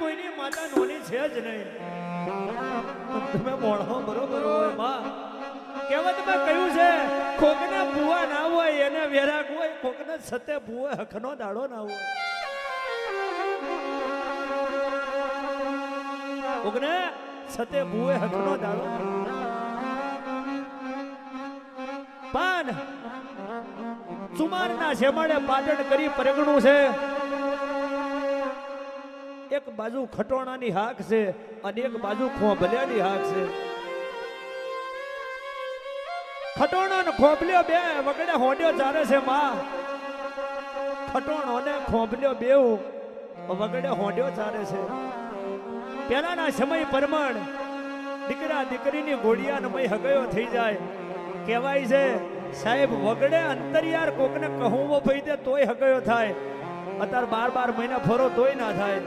કોઈની માતા નોની છે જ નહીં. તમે મોણો બરોબર હોય, માં. કહેવતમાં કહ્યું છે, કોકના ભૂવા ના હોય, એને વેરાગ હોય, કોકને સતે ભૂવે હખનો દાડો ના હોય. કોકને સતે ભૂવે હખનો દાડો પાન. ચુમારના શેમાડે પાટણ કરી પરગણું છે. એક બાજુ ખટોણાની હાક છે અને એક બાજુ ખોભલિયાની હાક છે. ખટોણો ને ખોભલ્યો બે વગડે હોડ્યો ચારે છે માં. ખટોણો ને ખોભલ્યો બેવ વગડે હોડ્યો ચારે છે. પહેલાના સમય પરમણ દીકરા દીકરીની ઘોડિયાનો મય હગયો થઈ જાય. કહેવાય છે, સાહેબ, વગડે અંતરિયાર કોકને કહું ભાઈ દે તોય હગયો થાય. અત્યારે બાર બાર મહિના ફરો તોય ના થાય.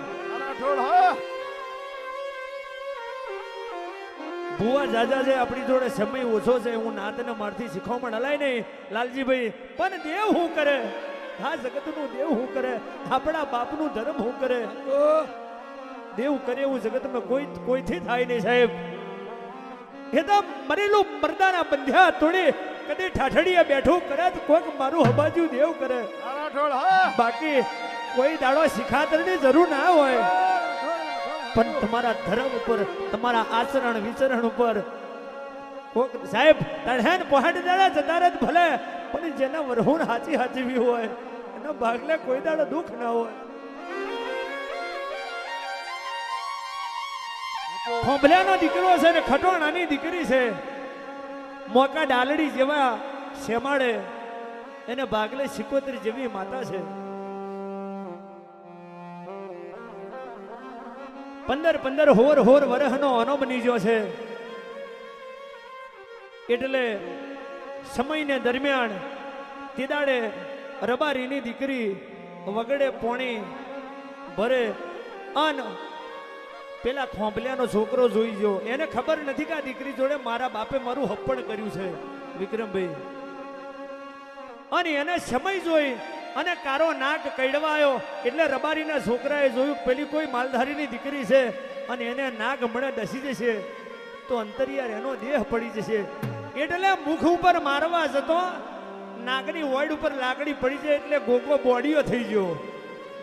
ભુવા જાજા છે આપણી જોડે સમય ઓછો છે હું નાતને મારથી શીખવામણ હલાય નહીં. લાલજીભાઈ પણ દેવ હું કરે? આ જગતનું દેવ હું કરે? આપણા બાપનું ધર્મ હું કરે? દેવ કરે એવું જગતમાં કોઈ કોઈથી થાય નહીં સાહેબ. એ તો મરેલું પરદાના બંધ્યા તોડી કદી ઠાઠડીએ બેઠું કરે તો કોઈક મારું હબાજુ દેવ કરે. બાકી કોઈ દાડો શિખાતરની જરૂર ના હોય. પણ તમારા ધર્મ ઉપર, તમારા આચરણ વિચરણ ઉપર સાહેબ તણહેન પહાડ દાડા જતા રહે ભલે, પણ જેના વરહુણ હાચી હાચવી હોય, એના ભાગલે કોઈ દાડો દુઃખ ના હોય. ખોંભल्याનો દીકરો છે ને, ખટોણાની દીકરી છે, મોકા ડાલડી જેવા શેમાડે એને ભાગલે સિકોતરી જેવી માતા છે. પંદર પંદર હોર હોર વરહનો અનો બની છે. એટલે સમયને દરમિયાન તે દાડે રબારીની દીકરી વગડે પોણી ભરે અન પેલા ખોંભલિયાનો છોકરો જોઈ ગયો. એને ખબર નથી કે આ દીકરી જોડે મારા બાપે મારું હપ્પણ કર્યું છે, વિક્રમભાઈ. અને એને સમય જોઈ અને કારો નાક કડવાયો એટલે રબારીના છોકરાએ જોયું પેલી કોઈ માલધારીની દીકરી છે અને એને નાક મળે ડસી જશે. તો અંતરિયાર એનો દેહ પડી જશે. એટલે મુખ ઉપર મારવા જતો નાગની વોઇડ ઉપર લાકડી પડી જાય એટલે ગોગો બોડીયો થઈ ગયો.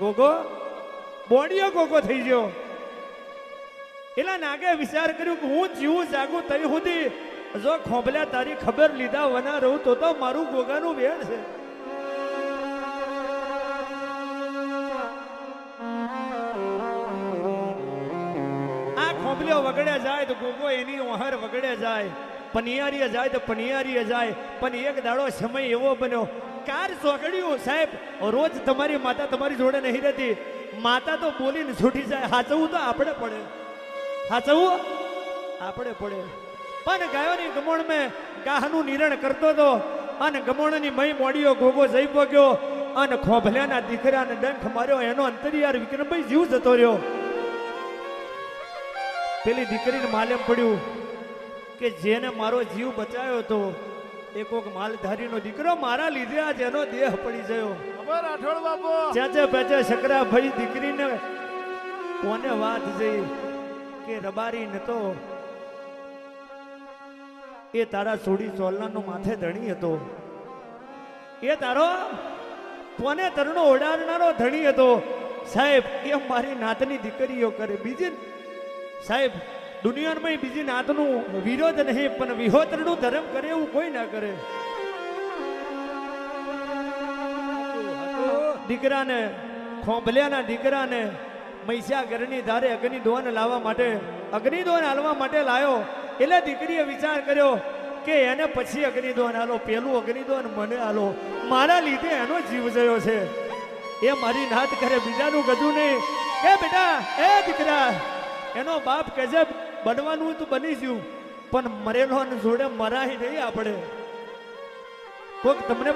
ગોગો? બોડીયો ગોગો થઈ ગયો. એટલે નાગે વિચાર કર્યું કે હું જીવું જાગું તઈ સુધી. જો ખોબલ્યા તારી ખબર લીધા વના રહું તો તો મારું ગોગાનું વેણ છે. જાય એની ઓહર વગડે જાય. પનિયારીએ જાય તો પનિયારીએ જાય. પણ એક દાડો સમય એવો બન્યો. કાર ચોકડ્યું સાહેબ. રોજ તમારી માતા તમારી જોડે નહીં રહેતી. માતા તો બોલીને છૂટી જાય. હાચવું તો આપણે પડે. હાચવું આપણે પડે. પણ ગાયોની ગમણ મેં ગાહનું નિરણ કરતો હતો. અને ગમણની મય મોડીઓ ગોગો જઈ પગ્યો. અને ખોભલ્યાના દીકરાને ડંખ માર્યો. એનો અંતરિયાર વિક્રમભાઈ જીવ જતો રહ્યો. પેલી દીકરીને માલેમ પડ્યું કે જેને મારો જીવ બચાવ્યો હતો એ કોક માલધારીનો દીકરો મારા લીધે આ જેનો દેહ પડી ગયો. ખબર રાઠોડ બાપો. ચાચા પેચે શકરા ભાઈ દીકરીને કોને વાત જઈ કે રબારી નતો. એ તારા સોડી ચોલનાનો માથે ધણી હતો. એ તારો કોને તરણો ઓડાડનારો ધણી હતો? સાહેબ એ મારી નાતની દીકરીઓ કરે. બીજી સાહેબ, દુનિયામાં બીજી નાતનું વિરોધ નહીં, પણ વિહોતરનું ધર્મ કરે એવું કોઈ ના કરે. દીકરાને, ખોંભલ્યાના દીકરાને મહીસાગરની ધારે અગ્નિદોન લાવવા માટે, અગ્નિદોન હાલવા માટે લાયો. એટલે દીકરીએ વિચાર કર્યો કે એને પછી અગ્નિદોન હાલો, પેલું અગ્નિદોન મને હાલો. મારા લીધે એનો જીવ જયો છે. એ મારી નાત કરે, બીજાનું ગજું નહીં. એ બેટા, એ દીકરા એનો બાપ ગજબ બનવાનું તો બની ગયું પણ મરેલો જોડે મરાય નહીં આપણે. કોક તમને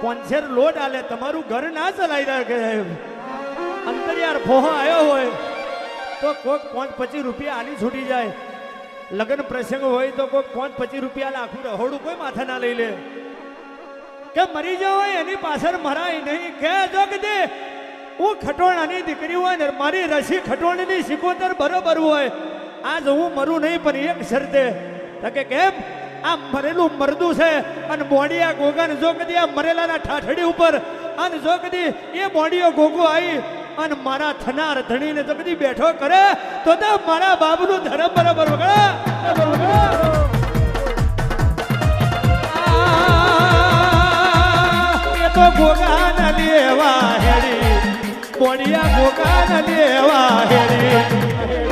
પોંચેર લોટ આલે, તમારું ઘર ના ચલાવી રાખે અંતરિયાર ફોહો આવ્યો હોય, તો કોક પાંચ પચીસ રૂપિયા આલી છૂટી જાય. લગ્ન પ્રસંગ હોય તો કોઈ પાંચ પચીસ રૂપિયા આખું રહોડું કોઈ માથે ના લઈ લે. કે મરી જાવ એની પાછળ મરાય નહીં. કે જો કે દે હું ખટોણાની દીકરી હોય ને, મારી રસી ખટોણીની સિકોતર બરોબર હોય, આજ હું મરું નહીં, પણ એક શરતે. કે કેમ? આ મરેલું મરદું છે, અને મોડિયા ગોગાને જો કદી આ મરેલાના ઠાઠડી ઉપર, અને જો કદી એ બોડીઓ ગોગો આવી અને મારા થનાર ધણીને જો કદી બેઠો કરે, તો તો મારા બાબુનું ધર્મ બરાબર વગડે તો હેડી મોડિયા ગોગાન દેવા હેડી.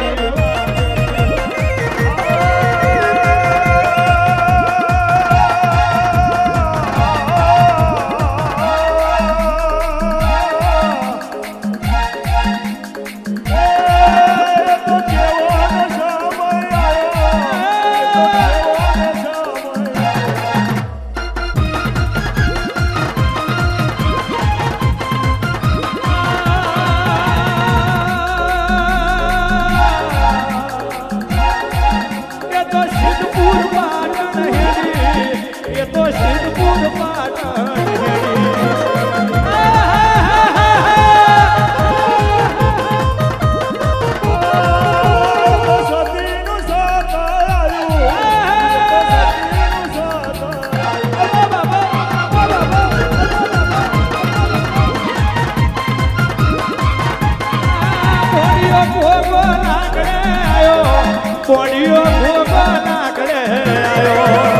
કોડિયો ભોગના ઘરે આવ્યો.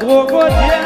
ગોગો જ્યાં